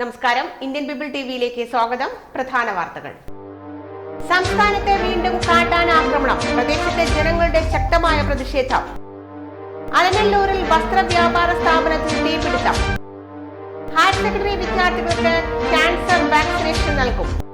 നമസ്കാരം. Indian people ടിവിയിലേക്ക് സ്വാഗതം. പ്രധാന വാർത്തകൾ. സംസ്ഥാനത്തെ വീണ്ടും കാട്ടാന ആക്രമണം. പ്രദേശത്തെ ജനങ്ങളുടെ ശക്തമായ പ്രതിഷേധം. അലനല്ലൂരിൽ വസ്ത്ര വ്യാപാര സ്ഥാപനത്തിൽ തീപിടുത്തം. ഹയർ സെക്കൻഡറി വിദ്യാർത്ഥികൾക്ക് ക്യാൻസർ വാക്സിനേഷൻ നൽകും.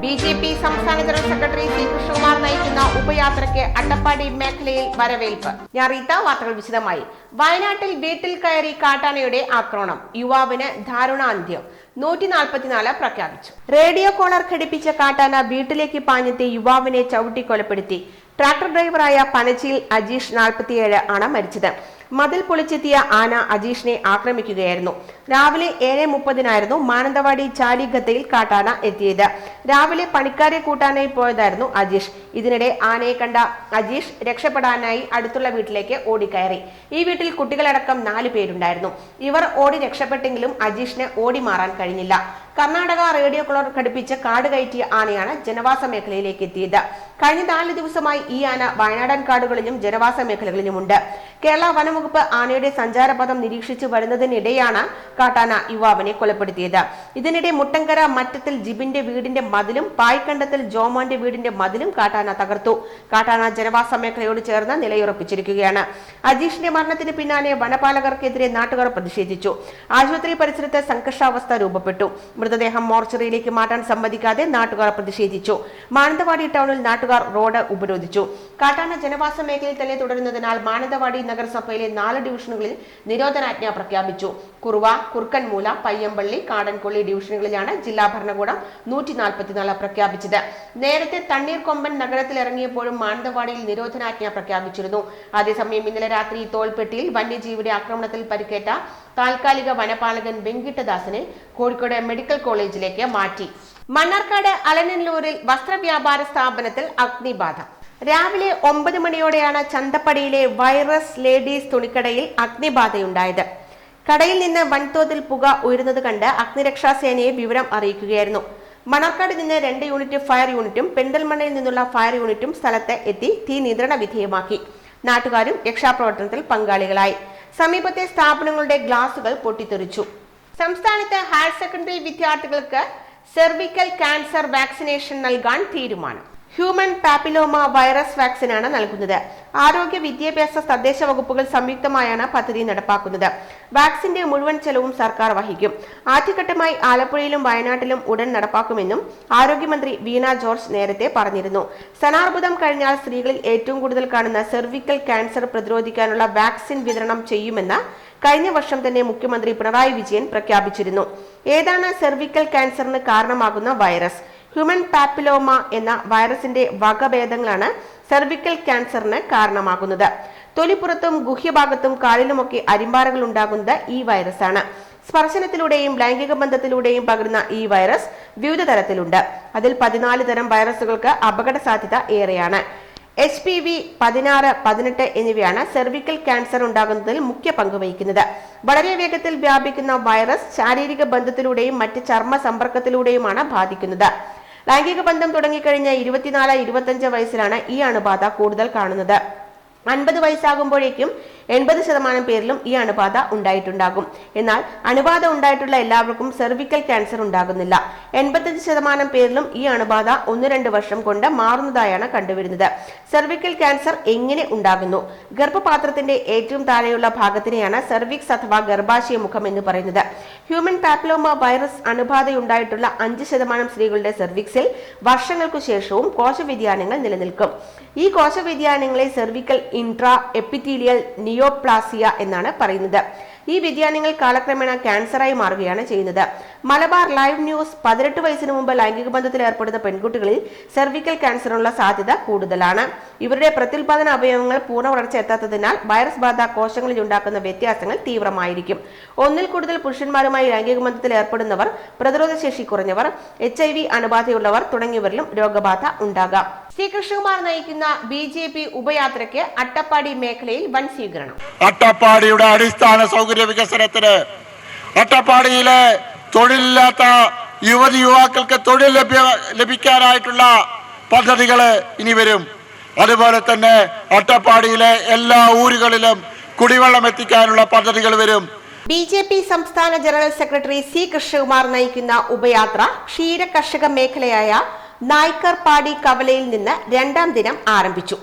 ബി ജെ പി സംസ്ഥാന ജനറൽ സെക്രട്ടറി സി കൃഷ്ണകുമാർ നയിക്കുന്ന ഉപയാത്രയ്ക്ക് അട്ടപ്പാടി മേഖലയിൽ വരവേൽപ്പ്. ഞാൻ വാർത്തകൾ വിശദമായി. വയനാട്ടിൽ വീട്ടിൽ കയറി കാട്ടാനയുടെ ആക്രമണം. യുവാവിന് ദാരുണാന്ത്യം. നൂറ്റി നാൽപ്പത്തിനാല് പ്രഖ്യാപിച്ചു. റേഡിയോ കോളർ ഘടിപ്പിച്ച കാട്ടാന വീട്ടിലേക്ക് പാഞ്ഞെത്തി യുവാവിനെ ചവിട്ടി കൊലപ്പെടുത്തി ട്രാക്ടർ ഡ്രൈവറായ പനച്ചിയിൽ അജീഷ് നാൽപ്പത്തിയേഴ് ആണ് മരിച്ചത്. മതിൽ പൊളിച്ചെത്തിയ ആന അജീഷിനെ ആക്രമിക്കുകയായിരുന്നു. രാവിലെ ഏഴ് മുപ്പതിനായിരുന്നു മാനന്തവാടി ചാലിഗത്തയിൽ കാട്ടാന എത്തിയത്. രാവിലെ പണിക്കാരെ കൂട്ടാനായി പോയതായിരുന്നു അജീഷ്. ഇതിനിടെ ആനയെ കണ്ട അജീഷ് രക്ഷപ്പെടാനായി അടുത്തുള്ള വീട്ടിലേക്ക് ഓടിക്കയറി. ഈ വീട്ടിൽ കുട്ടികളടക്കം നാല് പേരുണ്ടായിരുന്നു. ഇവർ ഓടി രക്ഷപ്പെട്ടെങ്കിലും അജീഷിന് ഓടി മാറാൻ കഴിഞ്ഞില്ല. കർണാടക റേഡിയോ കോളർ ഘടിപ്പിച്ച് കാട് കയറ്റിയ ആനയാണ് ജനവാസ മേഖലയിലേക്ക് എത്തിയത്. കഴിഞ്ഞ നാല് ദിവസമായി ഈ ആന വയനാടൻ കാടുകളിലും ജനവാസ മേഖലകളിലുമുണ്ട്. കേരള വനംവകുപ്പ് ആനയുടെ സഞ്ചാരപഥം നിരീക്ഷിച്ചു വരുന്നതിനിടെയാണ് കാട്ടാന യുവാവിനെ കൊലപ്പെടുത്തിയത്. ഇതിനിടെ മുട്ടങ്കര മറ്റത്തിൽ ജിബിന്റെ വീടിന്റെ മതിലും പായ്ക്കണ്ടത്തിൽ ജോമോന്റെ വീടിന്റെ മതിലും കാട്ടാന തകർത്തു. കാട്ടാന ജനവാസ മേഖലയോട് ചേർന്ന് നിലയുറപ്പിച്ചിരിക്കുകയാണ്. അജീഷിന്റെ മരണത്തിന് പിന്നാലെ വനപാലകർക്കെതിരെ നാട്ടുകാർ പ്രതിഷേധിച്ചു. ആശുപത്രി പരിസരത്ത് സംഘർഷാവസ്ഥ രൂപപ്പെട്ടു. മൃതദേഹം മോർച്ചറിയിലേക്ക് മാറ്റാൻ സമ്മതിക്കാതെ നാട്ടുകാർ പ്രതിഷേധിച്ചു. മാനന്തവാടി ടൗണിൽ നാട്ടുകാർ റോഡ് ഉപരോധിച്ചു. കാട്ടാന ജനവാസ മേഖലയിൽ തന്നെ തുടരുന്നതിനാൽ മാനന്തവാടി നഗരസഭയിലെ നാല് ഡിവിഷനുകളിൽ നിരോധനാജ്ഞ പ്രഖ്യാപിച്ചു. കുറുവ കുർക്കൻമൂല പയ്യമ്പള്ളി കാടൻകൊള്ളി ഡിവിഷനുകളിലാണ് ജില്ലാ ഭരണകൂടം നൂറ്റി നാൽപ്പത്തിനാല് പ്രഖ്യാപിച്ചത്. നേരത്തെ തണ്ണീർക്കൊമ്പൻ നഗരത്തിൽ ഇറങ്ങിയപ്പോഴും മാനന്തവാടിയിൽ നിരോധനാജ്ഞ പ്രഖ്യാപിച്ചിരുന്നു. അതേസമയം ഇന്നലെ രാത്രി തോൽപ്പെട്ടിയിൽ വന്യജീവിയുടെ ആക്രമണത്തിൽ പരിക്കേറ്റ താൽക്കാലിക വനപാലകൻ വെങ്കിട്ടദാസിനെ കോഴിക്കോട് മെഡിക്കൽ കോളേജിലേക്ക് മാറ്റി. മണ്ണാർക്കാട് അലനല്ലൂരിൽ വസ്ത്രവ്യാപാര സ്ഥാപനത്തിൽ അഗ്നിബാധ. രാവിലെ ഒമ്പത് മണിയോടെയാണ് ചന്തപ്പടിയിലെ വൈറസ് ലേഡീസ് തുണിക്കടയിൽ അഗ്നിബാധയുണ്ടായത്. കടയിൽ നിന്ന് വൻതോതിൽ പുക ഉയരുന്നത് കണ്ട് അഗ്നിരക്ഷാസേനയെ വിവരം അറിയിക്കുകയായിരുന്നു. മണർക്കാട് നിന്ന് രണ്ട് യൂണിറ്റ് ഫയർ യൂണിറ്റും പെരിന്തൽമണ്ണയിൽ നിന്നുള്ള ഫയർ യൂണിറ്റും സ്ഥലത്ത് എത്തി തീ നിയന്ത്രണ വിധേയമാക്കി. നാട്ടുകാരും രക്ഷാപ്രവർത്തനത്തിൽ പങ്കാളികളായി. സമീപത്തെ സ്ഥാപനങ്ങളുടെ ഗ്ലാസുകൾ പൊട്ടിത്തെറിച്ചു. സംസ്ഥാനത്ത് ഹയർ സെക്കൻഡറി വിദ്യാർത്ഥികൾക്ക് സെർവിക്കൽ ക്യാൻസർ വാക്സിനേഷൻ നൽകാൻ തീരുമാനം. ഹ്യൂമൻ പാപ്പിലോമ വൈറസ് വാക്സിനാണ് നൽകുന്നത്. ആരോഗ്യ വിദ്യാഭ്യാസ തദ്ദേശ വകുപ്പുകൾ സംയുക്തമായാണ് പദ്ധതി നടപ്പാക്കുന്നത്. വാക്സിന്റെ മുഴുവൻ ചെലവും സർക്കാർ വഹിക്കും. ആദ്യഘട്ടമായി ആലപ്പുഴയിലും വയനാട്ടിലും ഉടൻ നടപ്പാക്കുമെന്നും ആരോഗ്യമന്ത്രി വീണ ജോർജ് നേരത്തെ പറഞ്ഞിരുന്നു. സ്തനാർബുദം കഴിഞ്ഞാൽ സ്ത്രീകളിൽ ഏറ്റവും കൂടുതൽ കാണുന്ന സെർവിക്കൽ ക്യാൻസർ പ്രതിരോധിക്കാനുള്ള വാക്സിൻ വിതരണം ചെയ്യുമെന്ന് കഴിഞ്ഞ വർഷം തന്നെ മുഖ്യമന്ത്രി പിണറായി വിജയൻ പ്രഖ്യാപിച്ചിരുന്നു. ഏതാണ് സെർവിക്കൽ ക്യാൻസറിന് കാരണമാകുന്ന വൈറസ്? ഹ്യൂമൻ പാപ്പിലോമ എന്ന വൈറസിന്റെ വകഭേദങ്ങളാണ് സെർവിക്കൽ ക്യാൻസറിന് കാരണമാകുന്നത്. തൊലിപ്പുറത്തും ഗുഹ്യഭാഗത്തും കാലിലുമൊക്കെ അരിമ്പാറകൾ ഉണ്ടാകുന്നത് ഈ വൈറസാണ് സ്പർശനത്തിലൂടെയും ലൈംഗിക ബന്ധത്തിലൂടെയും പകരുന്ന ഈ വൈറസ് വിവിധ തരത്തിലുണ്ട്. അതിൽ പതിനാല് തരം വൈറസുകൾക്ക് അപകട സാധ്യത ഏറെയാണ്. എച്ച് പി വി പതിനാറ് പതിനെട്ട് എന്നിവയാണ് സെർവിക്കൽ ക്യാൻസർ ഉണ്ടാകുന്നതിൽ മുഖ്യ പങ്ക് വഹിക്കുന്നത്. വളരെ വേഗത്തിൽ വ്യാപിക്കുന്ന വൈറസ് ശാരീരിക ബന്ധത്തിലൂടെയും മറ്റ് ചർമ്മ സമ്പർക്കത്തിലൂടെയുമാണ് ബാധിക്കുന്നത്. ലൈംഗിക ബന്ധം തുടങ്ങിക്കഴിഞ്ഞ ഇരുപത്തിനാല് ഇരുപത്തഞ്ച് വയസ്സിലാണ് ഈ അണുബാധ കൂടുതൽ കാണുന്നത്. അൻപത് വയസ്സാകുമ്പോഴേക്കും എൺപത് ശതമാനം പേരിലും ഈ അണുബാധ ഉണ്ടായിട്ടുണ്ടാകും. എന്നാൽ അണുബാധ ഉണ്ടായിട്ടുള്ള എല്ലാവർക്കും സെർവിക്കൽ ക്യാൻസർ ഉണ്ടാകുന്നില്ല. എൺപത്തഞ്ച് ശതമാനം പേരിലും ഈ അണുബാധ ഒന്ന് രണ്ട് വർഷം കൊണ്ട് മാറുന്നതായാണ് കണ്ടുവരുന്നത്. സെർവിക്കൽ ക്യാൻസർ എങ്ങനെ ഉണ്ടാകുന്നു? ഗർഭപാത്രത്തിന്റെ ഏറ്റവും താഴെയുള്ള ഭാഗത്തിനെയാണ് സെർവിക്സ് അഥവാ ഗർഭാശയ മുഖം എന്ന് പറയുന്നത്. ഹ്യൂമൻ പാപ്ലോമ വൈറസ് അണുബാധയുണ്ടായിട്ടുള്ള അഞ്ച് ശതമാനം സ്ത്രീകളുടെ സെർവിക്സിൽ വർഷങ്ങൾക്കു ശേഷവും കോശവ്യതിയാനങ്ങൾ നിലനിൽക്കും. ഈ കോശവ്യതിയാനങ്ങളെ സെർവിക്കൽ ഇൻട്രാ എപ്പിത്തീലിയൽ നിയോപ്ലാസിയ എന്നാണ് പറയുന്നത്. ഈ വ്യതിയാനങ്ങൾ കാലക്രമേണ ക്യാൻസറായി മാറുകയാണ് ചെയ്യുന്നത്. മലബാർ ലൈവ് ന്യൂസ് പതിനെട്ട് വയസ്സിന് മുമ്പ് ലൈംഗിക ബന്ധത്തിൽ ഏർപ്പെടുന്ന പെൺകുട്ടികളിൽ സെർവിക്കൽ ക്യാൻസറിനുള്ള സാധ്യത കൂടുതലാണ്. ഇവരുടെ പ്രത്യുൽപാദന അവയവങ്ങൾ പൂർണ വളർച്ച എത്താത്തതിനാൽ വൈറസ് ബാധ കോശങ്ങളിൽ ഉണ്ടാക്കുന്ന വ്യത്യാസങ്ങൾ തീവ്രമായിരിക്കും. ഒന്നിൽ കൂടുതൽ പുരുഷന്മാരുമായി ലൈംഗിക ബന്ധത്തിൽ ഏർപ്പെടുന്നവർ പ്രതിരോധശേഷി കുറഞ്ഞവർ എച്ച് ഐ വി അണുബാധയുള്ളവർ തുടങ്ങിയവരിലും രോഗബാധ ഉണ്ടാകാം. ശ്രീ കൃഷ്ണകുമാർ നയിക്കുന്ന ബി ജെ പി ഉപയാത്രയ്ക്ക് അട്ടപ്പാടി മേഖലയിൽ വൻ സ്വീകരണം. അട്ടപ്പാടിയുടെ അടിസ്ഥാന സൗകര്യ വികസനത്തിന് അട്ടപ്പാടിയിലെ തൊഴിലില്ലാത്ത യുവതി യുവാക്കൾക്ക് തൊഴിൽ ലഭ്യ ലഭിക്കാനായിട്ടുള്ള പദ്ധതികൾ ഇനി വരും. അതുപോലെ തന്നെ അട്ടപ്പാടിയിലെ എല്ലാ ഊരുകളിലും കുടിവെള്ളം എത്തിക്കാനുള്ള പദ്ധതികൾ വരും. ബി ജെ പി സംസ്ഥാന ജനറൽ സെക്രട്ടറി സി കൃഷ്ണകുമാർ നയിക്കുന്ന ഉപയാത്ര ക്ഷീര കർഷക മേഖലയായ നായ്ക്കർപാടി കവലയിൽ നിന്ന് രണ്ടാം ദിനം ആരംഭിച്ചു.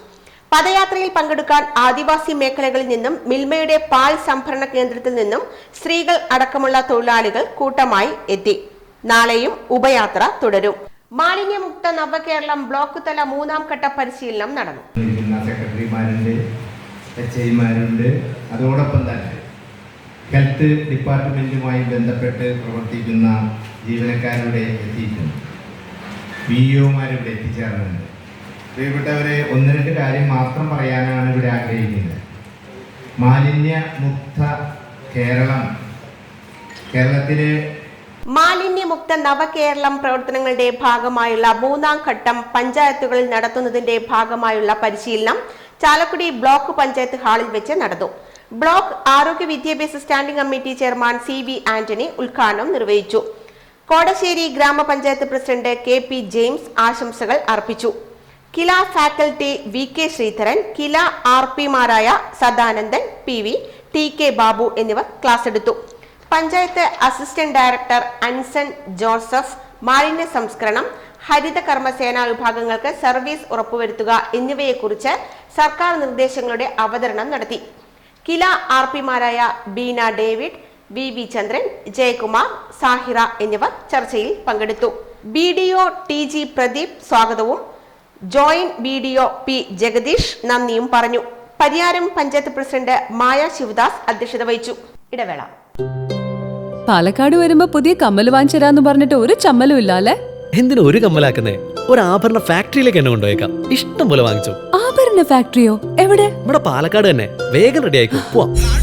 പദയാത്രയിൽ പങ്കെടുക്കാൻ ആദിവാസി മേഖലകളിൽ നിന്നും മിൽമയുടെ പാൽ സംഭരണ കേന്ദ്രത്തിൽ നിന്നും സ്ത്രീകൾ അടക്കമുള്ള തൊഴിലാളികൾ കൂട്ടമായി എത്തി. നാളെയും ഉപയാത്ര തുടരും. മാലിന്യമുക്ത നവകേരളം ബ്ലോക്ക് തല മൂന്നാം ഘട്ട പരിശീലനം നടന്നു. അതോടൊപ്പം തന്നെ ഹെൽത്ത് ഡിപ്പാർട്ട്മെന്റുമായി ബന്ധപ്പെട്ട് പ്രവർത്തിക്കുന്ന ജീവനക്കാരുടെ എത്തിയിട്ടുണ്ട്. പി ഒമാരിവിടെ എത്തിച്ചേർന്നിട്ടുണ്ട് പ്രിയപ്പെട്ടവരെ ഒന്ന് രണ്ട് കാര്യം മാത്രം പറയാനാണ് ഇവിടെ ആഗ്രഹിക്കുന്നത്. മാലിന്യ മുക്ത കേരളം. കേരളത്തിലെ മാലിന്യമുക്ത നവകേരളം പ്രവർത്തനങ്ങളുടെ ഭാഗമായുള്ള മൂന്നാം ഘട്ടം പഞ്ചായത്തുകളിൽ നടത്തുന്നതിന്റെ ഭാഗമായുള്ള പരിശീലനം ചാലക്കുടി ബ്ലോക്ക് പഞ്ചായത്ത് ഹാളിൽ വെച്ച് നടന്നു. ബ്ലോക്ക് ആരോഗ്യ വിദ്യാഭ്യാസ standing committee chairman C V Antony ഉദ്ഘാടനം നിർവഹിച്ചു. കോടശ്ശേരി ഗ്രാമപഞ്ചായത്ത് പ്രസിഡന്റ് കെ പി ജെയിംസ് ആശംസകൾ അർപ്പിച്ചു. KILA faculty V K Sreedharan KILA R പിമാരായ Sadanandan P V T K Babu എന്നിവർ ക്ലാസ് എടുത്തു. പഞ്ചായത്ത് അസിസ്റ്റന്റ് ഡയറക്ടർ അൻസൺ ജോസഫ് മാലിന്യ സംസ്കരണം ഹരിത കർമ്മസേന വിഭാഗങ്ങൾക്ക് സർവീസ് ഉറപ്പുവരുത്തുക എന്നിവയെക്കുറിച്ച് സർക്കാർ നിർദ്ദേശങ്ങളുടെ അവതരണം നടത്തി. കില ആർ പിമാരായ ബീന ഡേവിഡ് വി വി ചന്ദ്രൻ ജയകുമാർ സാഹിറ എന്നിവർ ചർച്ചയിൽ പങ്കെടുത്തു. B D O T G Pradeep സ്വാഗതവും joint B D O P Jagadeesh നന്ദിയും പറഞ്ഞു. പരിയാരം പഞ്ചായത്ത് പ്രസിഡന്റ് മായ ശിവദാസ് അധ്യക്ഷത വഹിച്ചു. ഇടവേള. പാലക്കാട് വരുമ്പോ പുതിയ കമ്മൽ വാങ്ങിച്ചരാന്ന് പറഞ്ഞിട്ട് ഒരു ചമ്മലും ഇല്ല അല്ലേ എന്തിനു ഒരു കമ്മലാക്കുന്നേ? ഒരു ആഭരണ ഫാക്ടറിയിലേക്ക് എന്നെ കൊണ്ടുപോയേക്കാം. ഇഷ്ടം പോലെ വാങ്ങിച്ചു. ആഭരണ ഫാക്ടറിയോ? എവിടെ? ഇവിടെ പാലക്കാട് തന്നെ. വേഗം റെഡി ആയിക്കോ. പോവാം.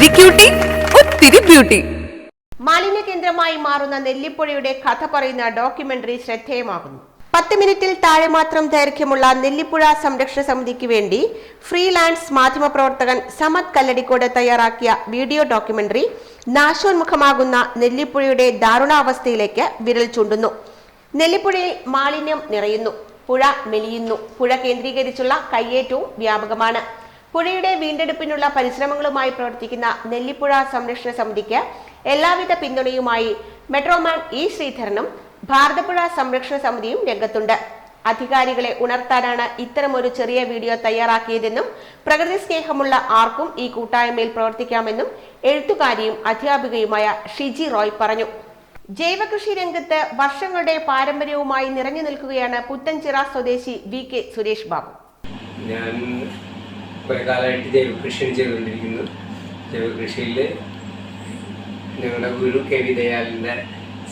ഇത്തിരി ക്യൂട്ടി ഒത്തിരി ബ്യൂട്ടി മാലിന്യ കേന്ദ്രമായി മാറുന്ന നെല്ലിപ്പുഴയുടെ കഥ പറയുന്ന ഡോക്യുമെന്ററി ശ്രദ്ധേയമാകുന്നു. പത്ത് മിനിറ്റിൽ താഴെ മാത്രം ദൈർഘ്യമുള്ള നെല്ലിപ്പുഴ സംരക്ഷണ സമിതിക്ക് വേണ്ടി ഫ്രീലാൻസ് മാധ്യമപ്രവർത്തകൻ സമത് കല്ലടിക്കോട് തയ്യാറാക്കിയ വീഡിയോ ഡോക്യുമെന്ററി നാശോന്മുഖമാകുന്ന നെല്ലിപ്പുഴയുടെ ദാരുണാവസ്ഥയിലേക്ക് വിരൽ ചൂണ്ടുന്നു. നെല്ലിപ്പുഴയിൽ മാലിന്യം നിറയുന്നു. പുഴ മെലിയുന്നു. പുഴ കേന്ദ്രീകരിച്ചുള്ള കയ്യേറ്റവും വ്യാപകമാണ്. പുഴയുടെ വീണ്ടെടുപ്പിനുള്ള പരിശ്രമങ്ങളുമായി പ്രവർത്തിക്കുന്ന നെല്ലിപ്പുഴ സംരക്ഷണ സമിതിക്ക് എല്ലാവിധ പിന്തുണയുമായി മെട്രോമാൻ ഇ ശ്രീധരനും ഭാരതപ്പുഴ സംരക്ഷണ സമിതിയും രംഗത്തുണ്ട്. അധികാരികളെ ഉണർത്താനാണ് ഇത്തരമൊരു ചെറിയ വീഡിയോ തയ്യാറാക്കിയതെന്നും പ്രകൃതി സ്നേഹമുള്ള ആർക്കും ഈ കൂട്ടായ്മയിൽ പ്രവർത്തിക്കാമെന്നും എഴുത്തുകാരിയും അധ്യാപികയുമായ ഷിജി റോയ് പറഞ്ഞു. ജൈവകൃഷി രംഗത്ത് വർഷങ്ങളുടെ പാരമ്പര്യവുമായി നിറഞ്ഞു നിൽക്കുകയാണ് പുത്തൻചിറ സ്വദേശി വി കെ സുരേഷ് ബാബു. ഞാൻ കുറേ കാലമായിട്ട് ജൈവകൃഷിയാണ് ചെയ്തുകൊണ്ടിരിക്കുന്നു ജൈവകൃഷിയിൽ ഞങ്ങളുടെ ഗുരു കെ വി ദയാലിന്റെ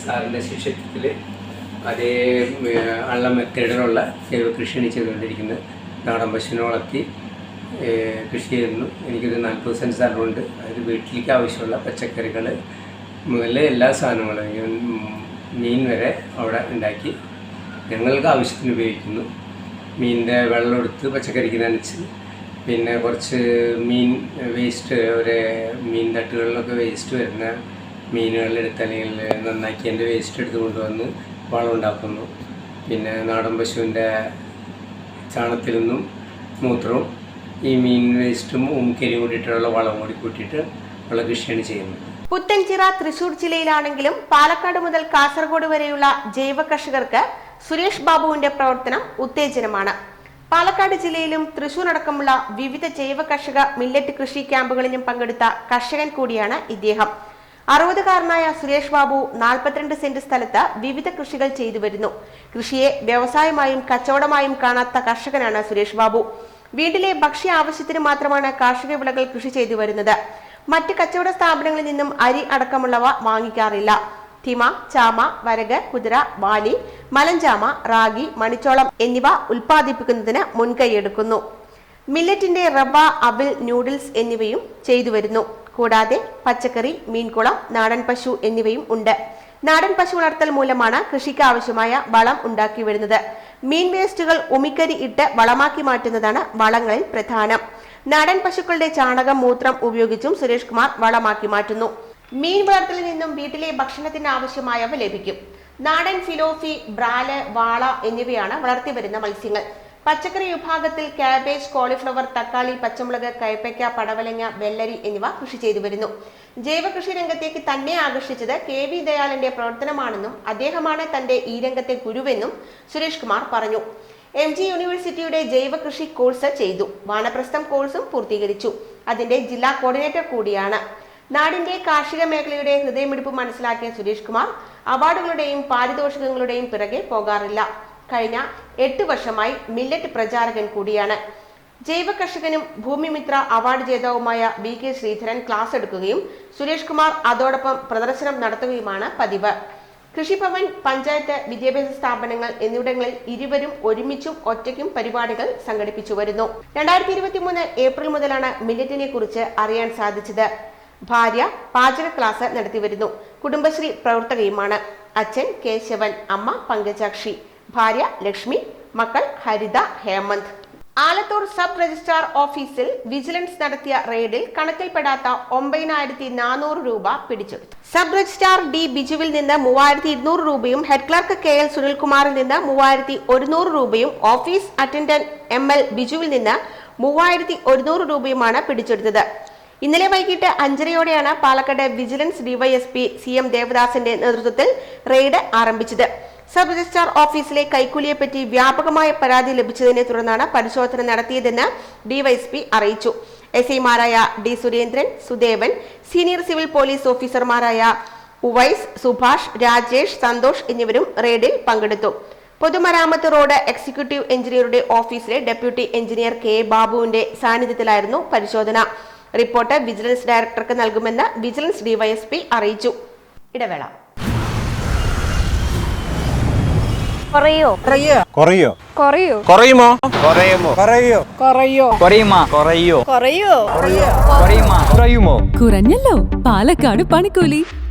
സാറിന്റെ ശിഷ്യത്വത്തിൽ അതേ ഉള്ള മെത്തേഡിലുള്ള ജൈവ കൃഷിയാണ് ചെയ്തുകൊണ്ടിരിക്കുന്നത്. നാടൻ പശുവിനെ വളർത്തി കൃഷി ചെയ്യുന്നു. എനിക്കൊരു നാൽപ്പത് സെന്റ് സ്ഥലമുണ്ട്. അതിൽ വീട്ടിലേക്ക് ആവശ്യമുള്ള പച്ചക്കറികൾ മുതൽ എല്ലാ സാധനങ്ങളും മീൻ വരെ അവിടെ ഉണ്ടാക്കി ഞങ്ങൾക്ക് ആവശ്യത്തിന് ഉപയോഗിക്കുന്നു. മീനിന്റെ വെള്ളം എടുത്ത് പച്ചക്കറിക്ക് നനച്ച് പിന്നെ കുറച്ച് മീൻ വേസ്റ്റ് ഒരു മീൻ തട്ടുകളിലൊക്കെ വേസ്റ്റ് വരുന്ന മീനുകളെടുത്ത് അല്ലെങ്കിൽ നന്നാക്കി അതിന്റെ വേസ്റ്റ് എടുത്ത് കൊണ്ടുവന്ന് വളം ഉണ്ടാക്കുന്നു പിന്നെ നാടൻ പശുവിന്റെ ചാണത്തിൽ നിന്നും മൂത്രവും ഈ മീൻ വേസ്റ്റും ഉമ്കരിയും കൂടിയിട്ടുള്ള വളം കൂടി കൂട്ടിയിട്ട് ഉള്ള കൃഷിയാണ് ചെയ്യുന്നത്. പുത്തൻചിറ തൃശൂർ ജില്ലയിലാണെങ്കിലും പാലക്കാട് മുതൽ കാസർഗോഡ് വരെയുള്ള ജൈവ കർഷകർക്ക് സുരേഷ് ബാബുവിന്റെ പ്രവർത്തനം ഉത്തേജനമാണ്. പാലക്കാട് ജില്ലയിലും തൃശൂർ അടക്കമുള്ള വിവിധ ജൈവ കർഷക മില്ലറ്റ് കൃഷി ക്യാമ്പുകളിലും പങ്കെടുത്ത കർഷകൻ കൂടിയാണ് ഇദ്ദേഹം. അറുപതുകാരനായ സുരേഷ് ബാബു നാൽപ്പത്തിരണ്ട് സെന്റ് സ്ഥലത്ത് വിവിധ കൃഷികൾ ചെയ്തു വരുന്നു. കൃഷിയെ വ്യവസായമായും കച്ചവടമായും കാണാത്ത കർഷകനാണ് സുരേഷ് ബാബു. വീട്ടിലെ ഭക്ഷ്യ ആവശ്യത്തിന് മാത്രമാണ് കാർഷിക വിളകൾ കൃഷി ചെയ്തു വരുന്നത്. മറ്റ് കച്ചവട സ്ഥാപനങ്ങളിൽ നിന്നും അരി അടക്കമുള്ളവ വാങ്ങിക്കാറില്ല. തിമ ചാമ വരക് കുതിര വാലി മലഞ്ചാമ റാഗി മണിച്ചോളം എന്നിവ ഉൽപ്പാദിപ്പിക്കുന്നതിന് മുൻകൈയെടുക്കുന്നു. മില്ലറ്റിന്റെ റവ അബിൽ നൂഡിൽസ് എന്നിവയും ചെയ്തു വരുന്നു കൂടാതെ പച്ചക്കറി മീൻകുളം നാടൻ പശു എന്നിവയും ഉണ്ട്. നാടൻ പശു വളർത്തൽ മൂലമാണ് കൃഷിക്ക് ആവശ്യമായ വളം ഉണ്ടാക്കി വരുന്നത്. മീൻ വേസ്റ്റുകൾ ഉമിക്കരി ഇട്ട് വളമാക്കി മാറ്റുന്നതാണ് വളങ്ങളിൽ പ്രധാനം. നാടൻ പശുക്കളുടെ ചാണകം മൂത്രം ഉപയോഗിച്ചും സുരേഷ് കുമാർ വളമാക്കി മാറ്റുന്നു. മീൻ വളർത്തലിൽ നിന്നും വീട്ടിലെ ഭക്ഷണത്തിന് ആവശ്യമായവ ലഭിക്കും. നാടൻ ഫിലോഫി ബ്രാൽ വാള എന്നിവയാണ് വളർത്തി വരുന്ന മത്സ്യങ്ങൾ. പച്ചക്കറി വിഭാഗത്തിൽ കാബേജ് കോളിഫ്ലവർ തക്കാളി പച്ചമുളക് കയപ്പയ്ക്ക പടവലങ്ങ വെള്ളരി എന്നിവ കൃഷി ചെയ്തു വരുന്നു. ജൈവ കൃഷി രംഗത്തേക്ക് തന്നെ ആകർഷിച്ചത് കെ വി ദയാലന്റെ പ്രവർത്തനമാണെന്നും അദ്ദേഹമാണ് തന്റെ ഈ രംഗത്തെ ഗുരുവെന്നും സുരേഷ് കുമാർ പറഞ്ഞു. എം ജി യൂണിവേഴ്സിറ്റിയുടെ ജൈവ കൃഷി കോഴ്സ് ചെയ്തു. വാനപ്രസ്ഥം കോഴ്സും പൂർത്തീകരിച്ചു. അതിന്റെ ജില്ലാ കോർഡിനേറ്റർ കൂടിയാണ്. നാടിന്റെ കാർഷിക മേഖലയുടെ ഹൃദയമിടിപ്പ് മനസ്സിലാക്കിയ സുരേഷ് കുമാർ അവാർഡുകളുടെയും പാരിതോഷികങ്ങളുടെയും പിറകെ പോകാറില്ല. കഴിഞ്ഞ എട്ട് വർഷമായി മില്ലറ്റ് പ്രചാരകൻ കൂടിയാണ്. ജൈവ കർഷകനും ഭൂമിമിത്ര അവാർഡ് ജേതാവുമായ ബി കെ ശ്രീധരൻ ക്ലാസ് എടുക്കുകയും സുരേഷ് കുമാർ അതോടൊപ്പം പ്രദർശനം നടത്തുകയുമാണ് പതിവ്. കൃഷിഭവൻ പഞ്ചായത്ത് വിദ്യാഭ്യാസ സ്ഥാപനങ്ങൾ എന്നിവിടങ്ങളിൽ ഇരുവരും ഒരുമിച്ചും ഒറ്റയ്ക്കും പരിപാടികൾ സംഘടിപ്പിച്ചു വരുന്നു. രണ്ടായിരത്തി ഇരുപത്തി മൂന്ന് ഏപ്രിൽ മുതലാണ് മില്ലറ്റിനെ കുറിച്ച് അറിയാൻ സാധിച്ചത്. ഭാര്യ പാചക ക്ലാസ് നടത്തിവരുന്നു കുടുംബശ്രീ പ്രവർത്തകയുമാണ്. അച്ഛൻ കേശവൻ അമ്മ പങ്കജാക്ഷി ഭാര്യ ലക്ഷ്മി മക്കൾ ഹരിത ഹേമന്ത്. ആലത്തൂർ സബ് രജിസ്ട്രാർ ഓഫീസിൽ വിജിലൻസ് നടത്തിയ റെയ്ഡിൽ കണക്കിൽപ്പെടാത്ത ഒമ്പതിനായിരത്തി നാനൂറ് രൂപ പിടിച്ചെടുത്തു. സബ് രജിസ്ട്രാർ ഡി ബിജുവിൽ നിന്ന് മൂവായിരത്തി ഇരുന്നൂറ് രൂപയും ഹെഡ് ക്ലർക്ക് കെ എൽ സുനിൽകുമാറിൽ നിന്ന് മൂവായിരത്തി ഒരുന്നൂറ് രൂപയും ഓഫീസ് അറ്റൻഡന്റ് എം എൽ ബിജുവിൽ നിന്ന് മൂവായിരത്തി ഒരുന്നൂറ് രൂപയുമാണ് പിടിച്ചെടുത്തത്. ഇന്നലെ വൈകിട്ട് അഞ്ചരയോടെയാണ് Palakkad vigilance DYSP C M ദേവദാസിന്റെ നേതൃത്വത്തിൽ റെയ്ഡ് ആരംഭിച്ചത്. സബ് രജിസ്ട്രാർ ഓഫീസിലെ കൈക്കൂലിയെപ്പറ്റി വ്യാപകമായ പരാതി ലഭിച്ചതിനെ തുടർന്നാണ് പരിശോധന നടത്തിയതെന്ന് ഡിവൈഎസ്പി അറിയിച്ചു. എസ് ഐമാരായ D Surendran Sudevan senior civil police ഓഫീസർമാരായ ഉവൈസ് സുഭാഷ് രാജേഷ് സന്തോഷ് എന്നിവരും റെയ്ഡിൽ പങ്കെടുത്തു. പൊതുമരാമത്ത് റോഡ് എക്സിക്യൂട്ടീവ് എഞ്ചിനീയറുടെ ഓഫീസിലെ ഡെപ്യൂട്ടി എഞ്ചിനീയർ കെ ബാബുവിന്റെ സാന്നിധ്യത്തിലായിരുന്നു പരിശോധന. റിപ്പോർട്ട് വിജിലൻസ് ഡയറക്ടർക്ക് നൽകുമെന്ന് വിജിലൻസ് ഡിവൈഎസ്പി അറിയിച്ചു. ഇടവേള. കുറയോ? കുറയോ? കുറയോ? കുറയുമോ? കുറയുമോ? കുറയോ? കുറയോ? കുറയുമോ? കുറയോ? കുറയോ? കുറയുമോ? കുറയുമോ? കുറഞ്ഞല്ലോ. പാലക്കാട് പണിക്കൂലി.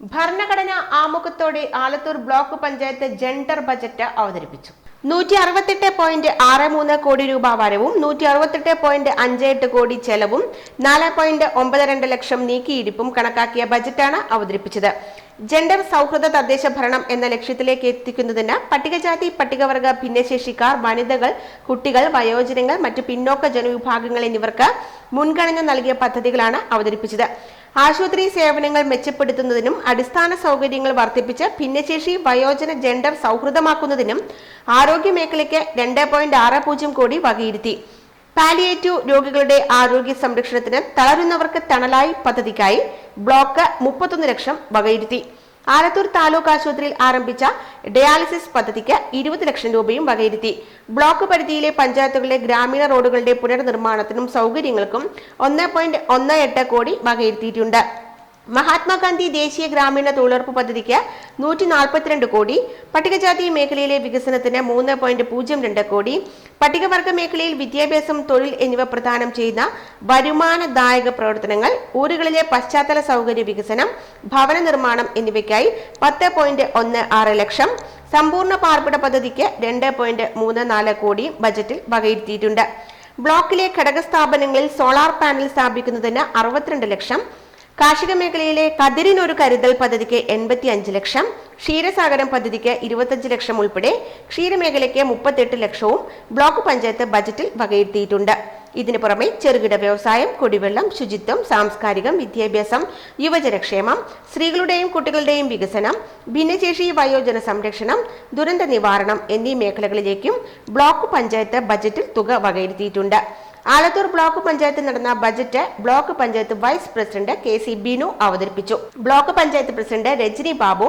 ഭരണഘടന ആമുഖത്തോടെ Alathur block panchayat gender budget അവതരിപ്പിച്ചു. നൂറ്റി അറുപത്തെട്ട് പോയിന്റ് ആറ് മൂന്ന് കോടി രൂപ വരവും നൂറ്റി അറുപത്തെട്ട് പോയിന്റ് അഞ്ച് എട്ട് കോടി ചെലവും നാല് പോയിന്റ് ഒമ്പത് രണ്ട് ലക്ഷം നീക്കിയിരിപ്പും കണക്കാക്കിയ ബജറ്റാണ് അവതരിപ്പിച്ചത്. ജെൻഡർ സൗഹൃദ തദ്ദേശ ഭരണം എന്ന ലക്ഷ്യത്തിലേക്ക് എത്തിക്കുന്നതിന് പട്ടികജാതി പട്ടികവർഗ ഭിന്നശേഷിക്കാർ വനിതകൾ കുട്ടികൾ വയോജനങ്ങൾ മറ്റു പിന്നോക്ക ജനവിഭാഗങ്ങൾ എന്നിവർക്ക് മുൻഗണന നൽകിയ പദ്ധതികളാണ് അവതരിപ്പിച്ചത്. ആശുപത്രി സേവനങ്ങൾ മെച്ചപ്പെടുത്തുന്നതിനും അടിസ്ഥാന സൗകര്യങ്ങൾ വർദ്ധിപ്പിച്ച് ഭിന്നശേഷി വയോജന ജെൻഡർ സൗഹൃദമാക്കുന്നതിനും ആരോഗ്യ മേഖലയ്ക്ക് രണ്ട് കോടി വകയിരുത്തി. പാലിയേറ്റീവ് രോഗികളുടെ ആരോഗ്യ സംരക്ഷണത്തിന് തളരുന്നവർക്ക് തണലായി പദ്ധതിക്കായി ബ്ലോക്ക് മുപ്പത്തൊന്ന് ലക്ഷം വകയിരുത്തി. ആലത്തൂർ താലൂക്ക് ആശുപത്രിയിൽ ആരംഭിച്ച ഡയാലിസിസ് പദ്ധതിക്ക് ഇരുപത് ലക്ഷം രൂപയും വകയിരുത്തി. ബ്ലോക്ക് പരിധിയിലെ പഞ്ചായത്തുകളിലെ ഗ്രാമീണ റോഡുകളുടെ പുനർനിർമ്മാണത്തിനും സൗകര്യങ്ങൾക്കും ഒന്ന് കോടി വകയിരുത്തിയിട്ടുണ്ട്. മഹാത്മാഗാന്ധി ദേശീയ ഗ്രാമീണ തൊഴിലുറപ്പ് പദ്ധതിക്ക് നൂറ്റി നാൽപ്പത്തിരണ്ട് കോടി പട്ടികജാതി മേഖലയിലെ വികസനത്തിന് മൂന്ന് പോയിന്റ് പൂജ്യം രണ്ട് കോടി പട്ടികവർഗ മേഖലയിൽ വിദ്യാഭ്യാസം തൊഴിൽ എന്നിവ പ്രദാനം ചെയ്യുന്ന വരുമാനദായക പ്രവർത്തനങ്ങൾ ഊരുകളിലെ പശ്ചാത്തല സൗകര്യ വികസനം ഭവന നിർമ്മാണം എന്നിവയ്ക്കായി പത്ത് പോയിന്റ് ഒന്ന് ആറ് ലക്ഷം സമ്പൂർണ പാർപ്പിട പദ്ധതിക്ക് രണ്ട് പോയിന്റ് മൂന്ന് നാല് കോടി ബജറ്റിൽ വകയിരുത്തിയിട്ടുണ്ട്. ബ്ലോക്കിലെ ഘടക സ്ഥാപനങ്ങളിൽ സോളാർ പാനൽ സ്ഥാപിക്കുന്നതിന് അറുപത്തിരണ്ട് ലക്ഷം കാർഷിക മേഖലയിലെ കതിരിനൊരു കരുതൽ പദ്ധതിക്ക് എൺപത്തി അഞ്ച് ലക്ഷം ക്ഷീരസാഗരം പദ്ധതിക്ക് ഇരുപത്തഞ്ച് ലക്ഷം ഉൾപ്പെടെ ക്ഷീരമേഖലയ്ക്ക് മുപ്പത്തെട്ട് ലക്ഷവും ബ്ലോക്ക് പഞ്ചായത്ത് ബജറ്റിൽ വകയിരുത്തിയിട്ടുണ്ട്. ഇതിനു പുറമെ ചെറുകിട വ്യവസായം കുടിവെള്ളം ശുചിത്വം സാംസ്കാരികം വിദ്യാഭ്യാസം യുവജനക്ഷേമം സ്ത്രീകളുടെയും കുട്ടികളുടെയും വികസനം ഭിന്നശേഷി വയോജന സംരക്ഷണം ദുരന്ത നിവാരണം എന്നീ മേഖലകളിലേക്കും ബ്ലോക്ക് പഞ്ചായത്ത് ബജറ്റിൽ തുക വകയിരുത്തിയിട്ടുണ്ട്. ആലത്തൂർ ബ്ലോക്ക് പഞ്ചായത്തിൽ നടന്ന budget block panchayat vice president K C Binu അവതരിപ്പിച്ചു. ബ്ലോക്ക് പഞ്ചായത്ത് പ്രസിഡന്റ് രജനി ബാബു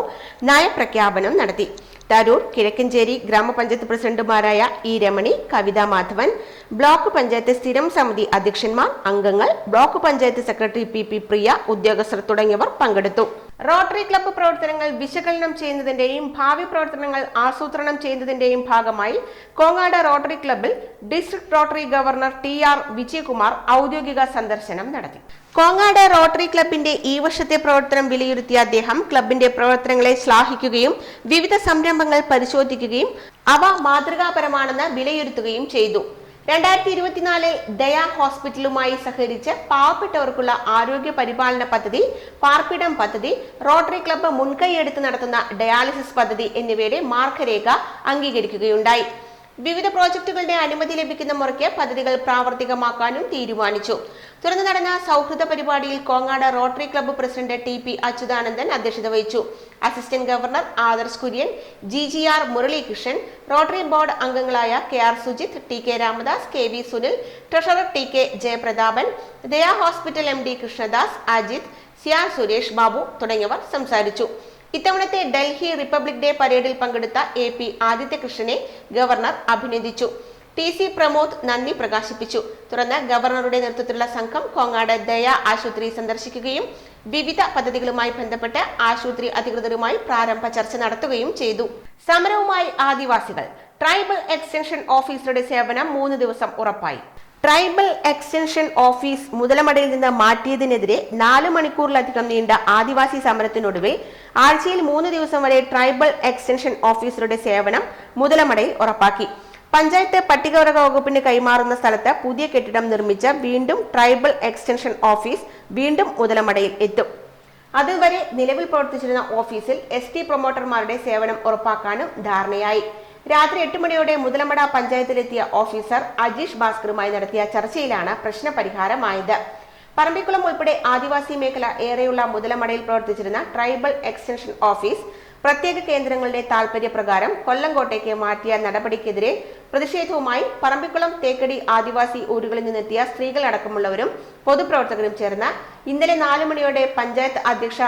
നയപ്രഖ്യാപനം നടത്തി. തരൂർ കിഴക്കഞ്ചേരി ഗ്രാമപഞ്ചായത്ത് പ്രസിഡന്റുമാരായ ഇ രമണി കവിതാ മാധവൻ ബ്ലോക്ക് പഞ്ചായത്ത് സ്ഥിരം സമിതി അധ്യക്ഷന്മാർ അംഗങ്ങൾ block panchayat secretary P P Priya ഉദ്യോഗസ്ഥർ തുടങ്ങിയവർ പങ്കെടുത്തു. റോട്ടറി ക്ലബ്ബ് പ്രവർത്തനങ്ങൾ വിശകലനം ചെയ്യുന്നതിന്റെയും ഭാവി പ്രവർത്തനങ്ങൾ ആസൂത്രണം ചെയ്യുന്നതിന്റെയും ഭാഗമായി കോങ്ങാട് റോട്ടറി ക്ലബ്ബിൽ district rotary governor T R Vijayakumar ഔദ്യോഗിക സന്ദർശനം നടത്തി. കോങ്ങാട് റോട്ടറി ക്ലബിന്റെ ഈ വർഷത്തെ പ്രവർത്തനം വിലയിരുത്തിയ അദ്ദേഹം ക്ലബിന്റെ പ്രവർത്തനങ്ങളെ ശ്ലാഘിക്കുകയും വിവിധ സംരംഭങ്ങൾ പരിശോധിക്കുകയും അവ മാതൃകാപരമാണെന്ന് വിലയിരുത്തുകയും ചെയ്തു. രണ്ടായിരത്തി ഇരുപത്തിനാലിൽ ദയാ ഹോസ്പിറ്റലുമായി സഹകരിച്ച് പാവപ്പെട്ടവർക്കുള്ള ആരോഗ്യ പരിപാലന പദ്ധതി പാർപ്പിടം പദ്ധതി റോട്ടറി ക്ലബ്ബ് മുൻകൈയെടുത്ത് നടത്തുന്ന ഡയാലിസിസ് പദ്ധതി എന്നിവയുടെ മാർഗരേഖ അംഗീകരിക്കുകയുണ്ടായി. വിവിധ പ്രോജക്ടുകളുടെ അനുമതി ലഭിക്കുന്ന മുറയ്ക്ക് പദ്ധതികൾ പ്രാവർത്തികമാക്കാനും തീരുമാനിച്ചു. തുടർന്ന് നടന്ന സൗഹൃദ പരിപാടിയിൽ Kongad rotary club president T P Achuthanandan അധ്യക്ഷത വഹിച്ചു. Assistant governor Adarsh Kurian G G R Muralikrishnan rotary board അംഗങ്ങളായ K R Sujith T K Ramadas K V Sunil treasurer T K Jayaprathapan Daya hospital M D Krishnadas Ajith Siyar Suresh Babu തുടങ്ങിയവർ സംസാരിച്ചു. ഇത്തവണത്തെ Delhi republic day പരേഡിൽ പങ്കെടുത്ത A P ആദിത്യകൃഷ്ണനെ governor അഭിനന്ദിച്ചു. T C Pramod നന്ദി പ്രകാശിപ്പിച്ചു. തുടർന്ന് ഗവർണറുടെ നേതൃത്വത്തിലുള്ള സംഘം കോങ്ങാട് ദയ ആശുപത്രി സന്ദർശിക്കുകയും വിവിധ പദ്ധതികളുമായി ബന്ധപ്പെട്ട് ആശുപത്രി അധികൃതരുമായി പ്രാരംഭ ചർച്ച നടത്തുകയും ചെയ്തു. സമരവുമായി ആദിവാസികൾ. ട്രൈബൽ എക്സ്റ്റൻഷൻ ഓഫീസറുടെ സേവനം മൂന്ന് ദിവസം ഉറപ്പായി. ട്രൈബൽ എക്സ്റ്റൻഷൻ ഓഫീസ് മുതലമടയിൽ നിന്ന് മാറ്റിയതിനെതിരെ നാല് മണിക്കൂറിലധികം നീണ്ട ആദിവാസി സമരത്തിനൊടുവിൽ ആഴ്ചയിൽ മൂന്ന് ദിവസം വരെ ട്രൈബൽ എക്സ്റ്റൻഷൻ ഓഫീസറുടെ സേവനം മുതലമടയിൽ ഉറപ്പാക്കി. പഞ്ചായത്ത് പട്ടികവർഗ വകുപ്പിന് കൈമാറുന്ന സ്ഥലത്ത് പുതിയ കെട്ടിടം നിർമ്മിച്ച വീണ്ടും ട്രൈബൽ എക്സ്റ്റൻഷൻ ഓഫീസ് വീണ്ടും മുതലമടയിൽ എത്തും. അതുവരെ നിലവിൽ പ്രവർത്തിച്ചിരുന്ന ഓഫീസിൽ എസ് ടി പ്രൊമോട്ടർമാരുടെ സേവനം ഉറപ്പാക്കാനും ധാരണയായി. രാത്രി എട്ട് മണിയോടെ മുതലമട പഞ്ചായത്തിലെത്തിയ ഓഫീസർ അജീഷ് ഭാസ്കറുമായി നടത്തിയ ചർച്ചയിലാണ് പ്രശ്ന പരിഹാരമായത് പറമ്പിക്കുളം ഉൾപ്പെടെ ആദിവാസി മേഖല ഏറെയുള്ള മുതലമടയിൽ പ്രവർത്തിച്ചിരുന്ന ട്രൈബൽ എക്സ്റ്റൻഷൻ ഓഫീസ് പ്രത്യേക കേന്ദ്രങ്ങളുടെ താൽപര്യപ്രകാരം കൊല്ലങ്കോട്ടേക്ക് മാറ്റിയ നടപടിക്കെതിരെ പ്രതിഷേധവുമായി പറമ്പിക്കുളം തേക്കടി ആദിവാസി ഊരുകളിൽ നിന്നെത്തിയ സ്ത്രീകളടക്കമുള്ളവരും പൊതുപ്രവർത്തകരും ചേർന്ന് ഇന്നലെ നാലു മണിയോടെ പഞ്ചായത്ത് അധ്യക്ഷ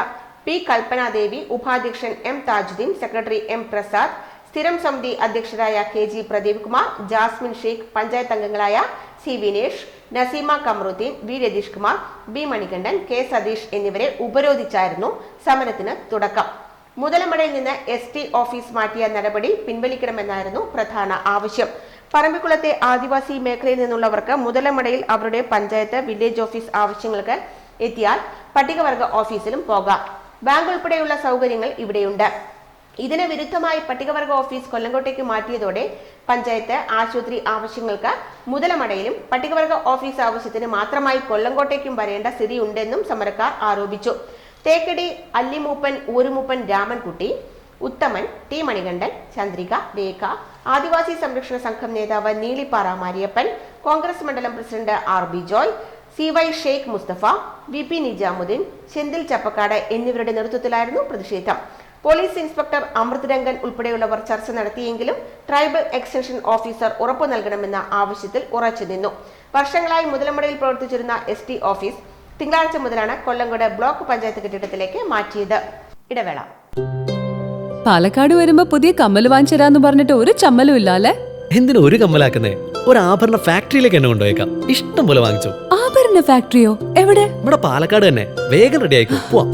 പി കൽപ്പനാദേവി ഉപാധ്യക്ഷൻ M Thajudheen secretary M Prasad സ്ഥിരം സമിതി അധ്യക്ഷരായ കെ ജി പ്രദീപ് കുമാർ ജാസ്മിൻ ഷെയ്ഖ് പഞ്ചായത്ത് അംഗങ്ങളായ C Vinesh Naseema Kamaruddin V Ratheesh Kumar B Manikandan K Sathish എന്നിവരെ ഉപരോധിച്ചായിരുന്നു സമരത്തിന് തുടക്കം. മുതലമടയിൽ നിന്ന് എസ് ടി ഓഫീസ് മാറ്റിയ നടപടി പിൻവലിക്കണമെന്നായിരുന്നു പ്രധാന ആവശ്യം. പറമ്പിക്കുളത്തെ ആദിവാസി മേഖലയിൽ നിന്നുള്ളവർക്ക് മുതലമടയിൽ അവരുടെ പഞ്ചായത്ത് വില്ലേജ് ഓഫീസ് ആവശ്യങ്ങൾക്ക് എത്തിയാൽ പട്ടികവർഗ ഓഫീസിലും പോകാം. ബാങ്ക് ഉൾപ്പെടെയുള്ള സൗകര്യങ്ങൾ ഇവിടെയുണ്ട്. ഇതിന് വിരുദ്ധമായി പട്ടികവർഗ ഓഫീസ് കൊല്ലങ്കോട്ടേക്ക് മാറ്റിയതോടെ പഞ്ചായത്ത് ആശുപത്രി ആവശ്യങ്ങൾക്ക് മുതലമടയിലും പട്ടികവർഗ ഓഫീസ് ആവശ്യത്തിന് മാത്രമായി കൊല്ലങ്കോട്ടേക്കും വരേണ്ട സ്ഥിതിയുണ്ടെന്നും സമരക്കാർ ആരോപിച്ചു. തേക്കടി അല്ലിമൂപ്പൻ ഊരുമൂപ്പൻ രാമൻകുട്ടി ഉത്തമൻ ടി മണികണ്ഠൻ ചന്ദ്രിക രേഖ ആദിവാസി സംരക്ഷണ സംഘം നേതാവ് നീളിപ്പാറ മാരിയപ്പൻ കോൺഗ്രസ് മണ്ഡലം president R B Joy C Y Sheikh Musthafa V P Nizamuddin Chenthil Chappakkad എന്നിവരുടെ നേതൃത്വത്തിലായിരുന്നു പ്രതിഷേധം. പോലീസ് ഇൻസ്പെക്ടർ അമൃത് രംഗൻ ഉൾപ്പെടെയുള്ളവർ ചർച്ച നടത്തിയെങ്കിലും ട്രൈബൽ എക്സ്റ്റൻഷൻ ഓഫീസർ ഉറപ്പു നൽകണമെന്ന ആവശ്യത്തിൽ ഉറച്ചു നിന്നു. വർഷങ്ങളായി മുതലമടയിൽ പ്രവർത്തിച്ചിരുന്ന എസ് ഓഫീസ് തിങ്കളാഴ്ച മുതലാണ് കൊല്ലങ്കോട് ബ്ലോക്ക് പഞ്ചായത്ത് കെട്ടിടത്തിലേക്ക് മാറ്റിയത്. ഇടവേള. പാലക്കാട് വരുമ്പോ പുതിയ കമ്മൽ വാങ്ങിച്ചരാന്ന് പറഞ്ഞിട്ട് ഒരു ചമ്മലും ഇല്ല അല്ലേ എന്തിനു ഒരു കമ്മലാക്കുന്നേ? ഒരു ആഭരണ ഫാക്ടറിയിലേക്ക് എന്നെ കൊണ്ടുപോയേക്കാം. ഇഷ്ടം പോലെ വാങ്ങിച്ചു. ആഭരണ ഫാക്ടറിയോ? എവിടെ? ഇവിടെ പാലക്കാട് തന്നെ. വേഗം റെഡി ആയിക്കോ. പോവാം.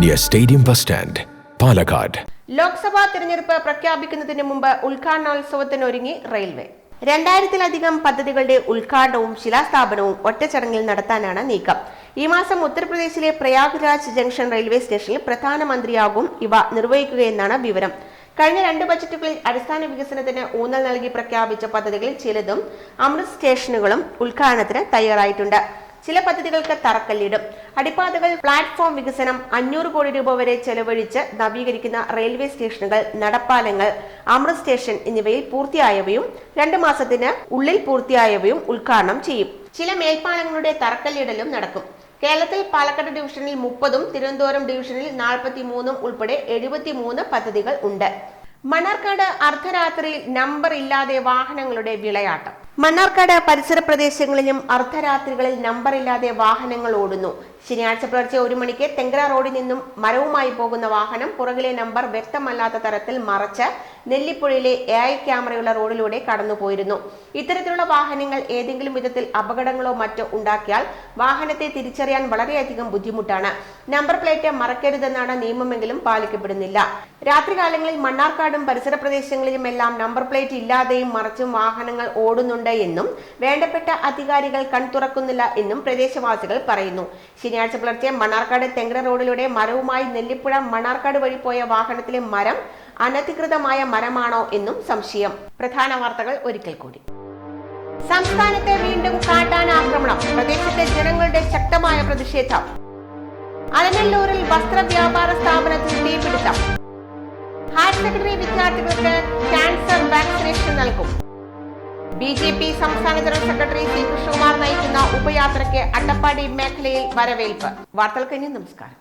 near stadium bus stand Palakkad Lok Sabha തിരഞ്ഞെടുപ്പ് പ്രഖ്യാപിക്കുന്നതിന് മുമ്പ് ഉദ്ഘാടനോത്സവത്തിനൊരുങ്ങി റെയിൽവേ. രണ്ടായിരത്തിലധികം പദ്ധതികളുടെ ഉദ്ഘാടനവും ശിലാസ്ഥാപനവും ഒറ്റ ചടങ്ങിൽ നടത്താനാണ് നീക്കം. ഈ മാസം ഉത്തർപ്രദേശിലെ പ്രയാഗ്രാജ് ജംഗ്ഷൻ റെയിൽവേ സ്റ്റേഷനിൽ പ്രധാനമന്ത്രിയാകും ഇവ നിർവഹിക്കുകയെന്നാണ് വിവരം. കഴിഞ്ഞ രണ്ട് ബജറ്റുകളിൽ അടിസ്ഥാന വികസനത്തിന് ഊന്നൽ നൽകി പ്രഖ്യാപിച്ച പദ്ധതികളിൽ ചിലതും അമൃത് സ്റ്റേഷനുകളും ഉദ്ഘാടനത്തിന് തയ്യാറായിട്ടുണ്ട്. ചില പദ്ധതികൾക്ക് തറക്കല്ലിടും. അടിപ്പാതകൾ പ്ലാറ്റ്ഫോം വികസനം അഞ്ഞൂറ് കോടി രൂപ വരെ ചെലവഴിച്ച് നവീകരിക്കുന്ന റെയിൽവേ സ്റ്റേഷനുകൾ നടപ്പാലങ്ങൾ അമൃത് സ്റ്റേഷൻ എന്നിവയിൽ പൂർത്തിയായവയും രണ്ട് മാസത്തിന് ഉള്ളിൽ പൂർത്തിയായവയും ഉദ്ഘാടനം ചെയ്യും. ചില മേൽപ്പാലങ്ങളുടെ തറക്കല്ലിടലും നടക്കും. കേരളത്തിൽ പാലക്കാട് ഡിവിഷനിൽ മുപ്പതും തിരുവനന്തപുരം ഡിവിഷനിൽ നാൽപ്പത്തി മൂന്നും ഉൾപ്പെടെ എഴുപത്തിമൂന്ന് പദ്ധതികൾ ഉണ്ട്. മണർക്കാട് അർദ്ധരാത്രിയിൽ നമ്പർ ഇല്ലാതെ വാഹനങ്ങളുടെ വിളയാട്ടം. മണ്ണാർക്കാട് പരിസര പ്രദേശങ്ങളിലും അർദ്ധരാത്രികളിൽ നമ്പറില്ലാതെ വാഹനങ്ങൾ ഓടുന്നു. ശനിയാഴ്ച പുലർച്ചെ ഒരു മണിക്ക് തെങ്കര റോഡിൽ നിന്നും മരവുമായി പോകുന്ന വാഹനം പുറകിലെ നമ്പർ വ്യക്തമല്ലാത്ത തരത്തിൽ മറച്ച് നെല്ലിപ്പുഴയിലെ എ ഐ ക്യാമറയുള്ള റോഡിലൂടെ കടന്നുപോയിരുന്നു. ഇത്തരത്തിലുള്ള വാഹനങ്ങൾ ഏതെങ്കിലും വിധത്തിൽ അപകടങ്ങളോ മറ്റോ ഉണ്ടാക്കിയാൽ വാഹനത്തെ തിരിച്ചറിയാൻ വളരെയധികം ബുദ്ധിമുട്ടാണ്. നമ്പർ പ്ലേറ്റ് മറക്കരുതെന്നാണ് നിയമമെങ്കിലും പാലിക്കപ്പെടുന്നില്ല. രാത്രികാലങ്ങളിൽ മണ്ണാർക്കാടും പരിസര പ്രദേശങ്ങളിലുമെല്ലാം നമ്പർ പ്ലേറ്റ് ഇല്ലാതെയും മറച്ചും വാഹനങ്ങൾ ഓടുന്നുണ്ട് എന്നും വേണ്ടപ്പെട്ട അധികാരികൾ കൺ തുറക്കുന്നില്ല എന്നും പ്രദേശവാസികൾ പറയുന്നു. ശനിയാഴ്ച പുലർച്ചെ മണ്ണാർക്കാട് തെങ്കര റോഡിലൂടെ മരവുമായി നെല്ലിപ്പുഴ മണ്ണാർക്കാട് വഴി പോയ വാഹനത്തിലെ മരം അനധികൃതമായ മരമാണോ എന്നും സംശയം. പ്രധാന വാർത്തകൾ ഒരിക്കൽ കൂടി. സംസ്ഥാനത്തെ വീണ്ടും കാട്ടാന ആക്രമണം. പ്രദേശത്തെ ജനങ്ങളുടെ ശക്തമായ പ്രതിഷേധം. അലനല്ലൂരിൽ വസ്ത്ര വ്യാപാര സ്ഥാപനത്തിൽ തീപിടുത്തം. ഹയർ സെക്കൻഡറി വിദ്യാർത്ഥികൾക്ക് ക്യാൻസർ വാക്സിനേഷൻ നൽകും. ബി ജെ പി സംസ്ഥാന ജനറൽ സെക്രട്ടറി സി കൃഷ്ണകുമാർ നയിക്കുന്ന ഉപയാത്രയ്ക്ക് അട്ടപ്പാടി മേഖലയിൽ വരവേൽപ്പ് വാർത്തകൾക്ക് ഇനി നമസ്കാരം.